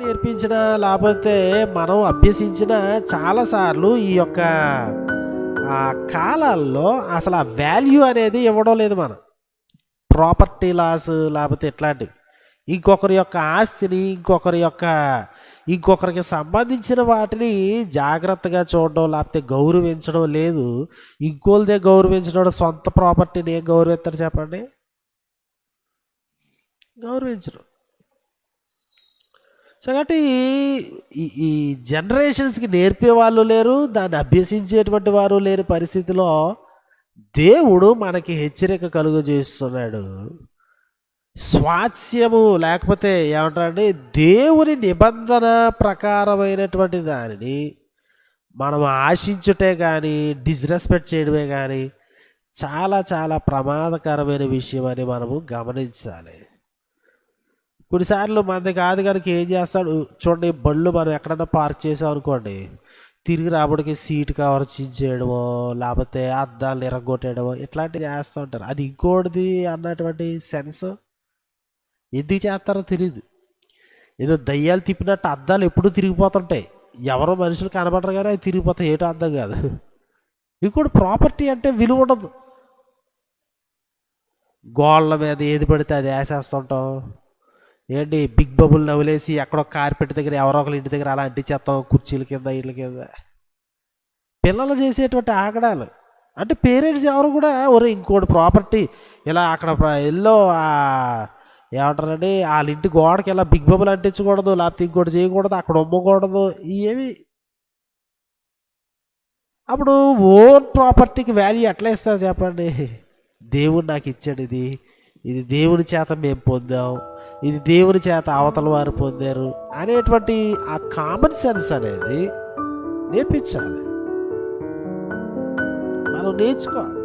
నేర్పించిన లేకపోతే మనం అభ్యసించిన చాలాసార్లు ఈ యొక్క ఆ కాలాల్లో అసలు ఆ వాల్యూ అనేది ఇవ్వడం లేదు మనం. ప్రాపర్టీ లాస్ లేకపోతే ఇట్లాంటివి ఇంకొకరి యొక్క ఆస్తిని ఇంకొకరి యొక్క ఇంకొకరికి సంబంధించిన వాటిని జాగ్రత్తగా చూడడం లేకపోతే గౌరవించడం లేదు. ఇంకోళ్ళదే గౌరవించడం సొంత ప్రాపర్టీని ఏం గౌరవిస్తారు చెప్పండి? గౌరవించరు. సో కాబట్టి ఈ ఈ జనరేషన్స్కి నేర్పే వాళ్ళు లేరు దాన్ని అభ్యసించేటువంటి వారు లేని పరిస్థితిలో దేవుడు మనకి హెచ్చరిక కలుగజేస్తున్నాడు. స్వాస్యము లేకపోతే ఏమంటారంటే దేవుని నిబంధన ప్రకారమైనటువంటి దానిని మనం ఆశించుటే కానీ డిస్రెస్పెక్ట్ చేయడమే కానీ చాలా చాలా ప్రమాదకరమైన విషయం అని మనము గమనించాలి. కొన్నిసార్లు మనది కాదు కనుక ఏం చేస్తాడు? చూడండి బళ్ళు మనం ఎక్కడన్నా పార్క్ చేసాం అనుకోండి తిరిగి రాబడికి సీట్ కవర్ చించేయడమో లేకపోతే అద్దాలు ఎరగొట్టేయడమో ఇట్లాంటివి చేస్తూ ఉంటారు. అది ఇంకోటిది అన్నటువంటి సెన్స్? ఎందుకు చేస్తారో తెలియదు ఏదో దయ్యాలు తిప్పినట్టు అద్దాలు ఎప్పుడూ తిరిగిపోతుంటాయి. ఎవరో మనుషులు కనబడరు కానీ అవి తిరిగిపోతాయి. ఏటో అర్థం కాదు. ఇంకోటి ప్రాపర్టీ అంటే విలువ ఉండదు. గోళ్ళ మీద ఏది పడితే అది వేసేస్తుంటాం. ఏంటి బిగ్ బబుల్ నవ్వులేసి ఎక్కడో కార్పెట్ దగ్గర ఎవరో ఒకరి ఇంటి దగ్గర అలా అంటించేస్తాం కుర్చీల కింద ఇళ్ళ కింద. పిల్లలు చేసేటువంటి ఆగడాలు. అంటే పేరెంట్స్ ఎవరు కూడా ఒరే ఇంకోటి ప్రాపర్టీ ఇలా అక్కడ ఎల్లో ఏమంటారండి వాళ్ళ ఇంటి గోడకి ఇలా బిగ్ బబుల్ అంటించకూడదు లేకపోతే ఇంకోటి చేయకూడదు అక్కడ ఉమ్మకూడదు ఇవేమి అప్పుడు ఓన్ ప్రాపర్టీకి వాల్యూ ఎట్లా ఇస్తారు చెప్పండి? దేవుడు నాకు ఇచ్చాడు ఇది. ఇది దేవుని చేత మేము పొందాం ఇది దేవుని చేత అవతల వారు పొందారు అనేటువంటి ఆ కామన్ సెన్స్ అనేది నేర్పించాలి. మనం నేర్చుకోవాలి.